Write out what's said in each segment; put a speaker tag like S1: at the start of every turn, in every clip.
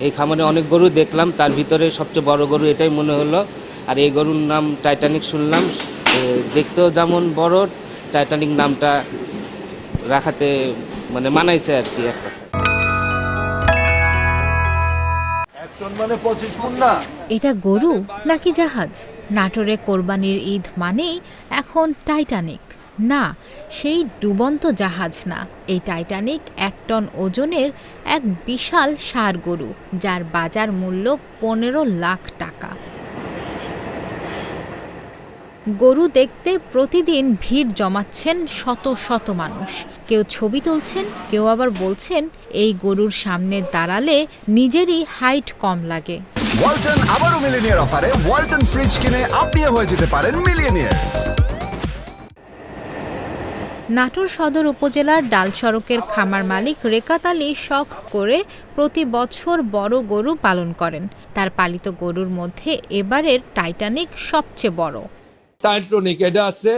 S1: এই খামারে অনেক গরু দেখলাম তার ভিতরে সবচেয়ে বড় গরু এটাই মনে হলো। আর এই গরুর নাম টাইটানিক শুনলাম দেখতেও যেমন বড় টাইটানিক নামটা রাখাতে মানে মানাইছে আর কি এক কথা
S2: এক টন মানে
S3: এটা গরু নাকি জাহাজ? নাটোরে কোরবানির ঈদ মানেই এখন টাইটানিক না, সেই ডুবন্ত জাহাজ না। এই টাইটানিক এক টন ওজনের এক বিশাল সার গরু, যার বাজার মূল্য পনেরো লাখ টাকা। গরু দেখতে প্রতিদিন ভিড় জমাচ্ছেন শত শত মানুষ। কেউ ছবি তুলছেন, কেউ আবার বলছেন, এই গরুর সামনে দাঁড়ালে নিজেরই হাইট কম লাগে।
S4: ওয়ালটন আবারও অফারে ওয়ালটন ফ্রিজ কিনে আপনিও হয়ে যেতে পারেন মিলিয়নিয়ার।
S3: নাটোর সদর উপজেলার ডাল সড়কের খামার মালিক রেকাত আলী শখ করে প্রতি বছর বড় গরু পালন করেন। তার পালিত গরুর মধ্যে এবারের টাইটানিক সবচেয়ে বড়।
S2: টাইট্রনিক এটা আছে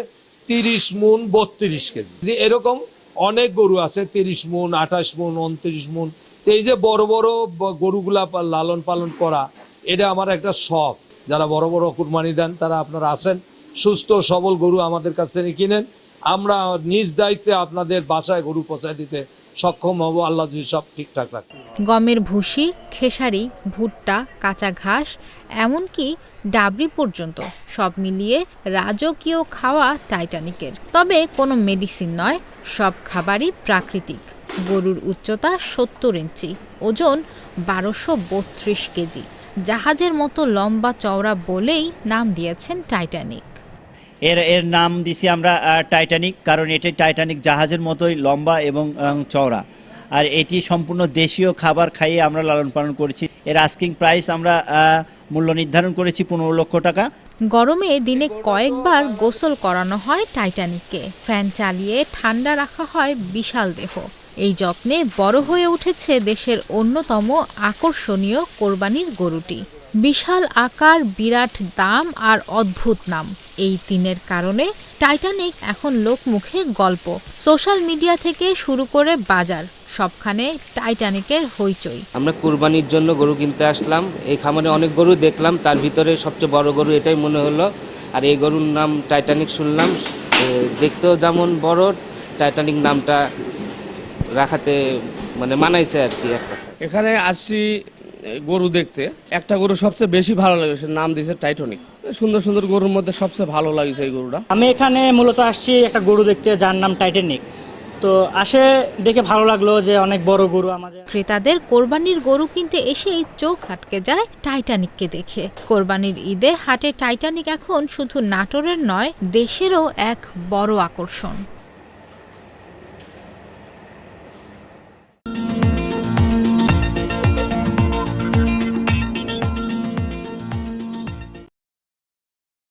S2: তিরিশ মুন বত্রিশ কেজি। যে এরকম অনেক গরু আছে, তিরিশ মুন, আঠাশ মুন, উনত্রিশ মুন। এই যে বড় বড় গরুগুলা লালন পালন করা, এটা আমার একটা শখ। যারা বড় বড় কুরবানি দেন, তারা আপনারা আসেন সুস্থ সবল গরু আমাদের কাছ থেকে কিনেন। আমরা নিজ দায়িত্বে আপনাদের বাসায় গরু পৌঁছায় দিতে সক্ষম হব। আল্লাহ যদি সব ঠিকঠাক রাখে।
S3: গমের ভুসি, খেসারি, ভুট্টা, কাঁচা ঘাস, এমনকি ডাবরি পর্যন্ত সব মিলিয়ে রাজকীয় খাওয়া টাইটানিকের। তবে কোনো মেডিসিন নয়, সব খাবারই প্রাকৃতিক। গরুর উচ্চতা সত্তর ইঞ্চি, ওজন বারোশো বত্রিশ কেজি। জাহাজের মতো লম্বা চওড়া বলেই নাম দিয়েছেন টাইটানিক।
S5: এর এর নাম দিছি আমরা টাইটানিক কারণ এটি টাইটানিক জাহাজের মতোই লম্বা এবং চওড়া। আর এটি সম্পূর্ণ দেশীয় খাবার খাইয়ে আমরা লালন পালন করেছি। এর আস্কিং প্রাইস আমরা মূল্য নির্ধারণ করেছি পনেরো লক্ষ টাকা।
S3: গরমে দিনে কয়েকবার গোসল করানো হয় টাইটানিককে ফ্যান চালিয়ে ঠান্ডা রাখা হয় বিশাল দেহ। এই যত্নে বড় হয়ে উঠেছে দেশের অন্যতম আকর্ষণীয় কোরবানির গরুটি। বিশাল আকার, বিরাট দাম আর অদ্ভুত নাম। এই তিনের কারণে টাইটানিক এখন লোকমুখে গল্প। সোশ্যাল মিডিয়া থেকে শুরু করে বাজার সবখানে টাইটানিকের হইচই।
S1: আমরা কুরবানির জন্য গরু কিনতে আসলাম। এই খামারে অনেক গরু দেখলাম। তার ভিতরে সবচেয়ে বড় গরু এটাই মনে হলো। আর এই গরুর নাম টাইটানিক শুনলাম। দেখতেও যেমন বড় টাইটানিক নামটা রাখাতে মানে মানাইছে আর কি
S6: এখানে আসছি গরু দেখতে একটা গরু সবচেয়ে বেশি ভালো লেগেছে নাম দিয়েছে টাইটনিক সুন্দর সুন্দর গরুর মধ্যে সবচেয়ে ভালো লাগছে এই গরুটা।
S7: আমি এখানে মূলত আসছি একটা গরু দেখতে যার নাম টাইটানিক তো আসে দেখে ভালো লাগল যে অনেক বড় গরু আমাদের।
S3: ক্রেতাদের কোরবানির গরু কিনতে এসেই চোখ আটকে যায় টাইটানিককে দেখে। কোরবানির ঈদে হাটে টাইটানিক এখন শুধু নাটোরের নয় দেশেরও এক বড় আকর্ষণ।